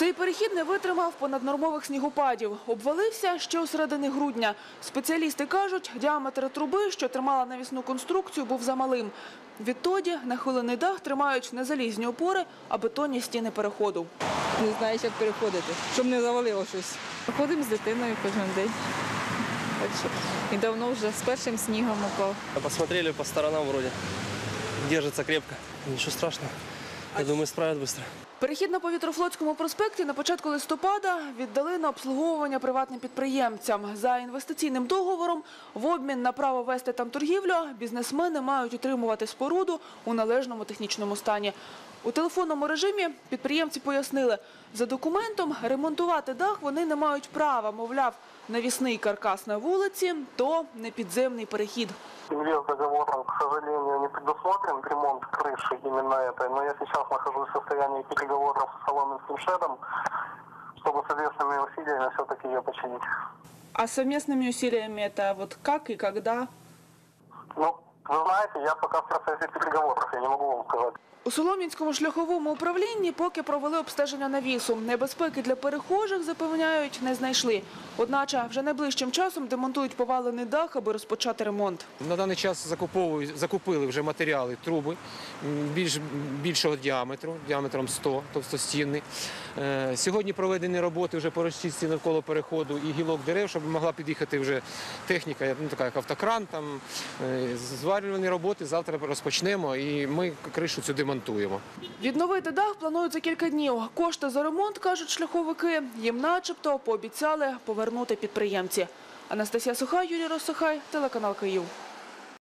Цей перехід не витримав понаднормових снігопадів. Обвалився ще у середині грудня. Спеціалісти кажуть, діаметр труби, що тримала навісну конструкцію, був замалим. Відтоді нахилений дах тримають не залізні опори, а бетонні стіни переходу. Не знаєш, як переходити, щоб не завалило щось. Ходимо з дитиною кожен день. І давно вже з першим снігом упав. Посмотрели по сторонам вроде. Держится крепко. Ничего страшного. Я думаю, справят быстро. Перехід на повітрофлотському проспекті на початку листопада віддали на обслуговування приватним підприємцям. За інвестиційним договором в обмін на право вести там торгівлю бізнесмени мають утримувати споруду у належному технічному стані. У телефонному режимі підприємці пояснили, за документом ремонтувати дах вони не мають права. Мовляв, навісний каркас на вулиці – то не підземний перехід. Без договором, к сожалению, не предусмотрен ремонт крыши именно этой, но я сейчас нахожусь в состоянии переговоров с Соломенским шедом, чтобы совместными усилиями все-таки ее починить. А совместными усилиями это вот как и когда? Ну, вы знаете, я пока в процессе переговоров, я не могу вам сказать. У Солом'янському шляховому управлінні поки провели обстеження навісу. Небезпеки для перехожих, запевняють, не знайшли. Одначе вже найближчим часом демонтують повалений дах, аби розпочати ремонт. На даний час закуповують- закупили вже матеріали, труби м, більш, більшого діаметру, діаметром 100, товстостінні. Е, Сьогодні проведені роботи вже по розчистці навколо переходу і гілок дерев, щоб могла під'їхати вже техніка, ну, така як автокран, там, е, зварювальні роботи. Завтра розпочнемо і ми кришу цю демонтуємо. Відновити дах планують за кілька днів. Кошти за ремонт, кажуть шляховики, їм начебто пообіцяли повернути підприємці. Анастасія Сухай, Юрій Росухай, телеканал Київ.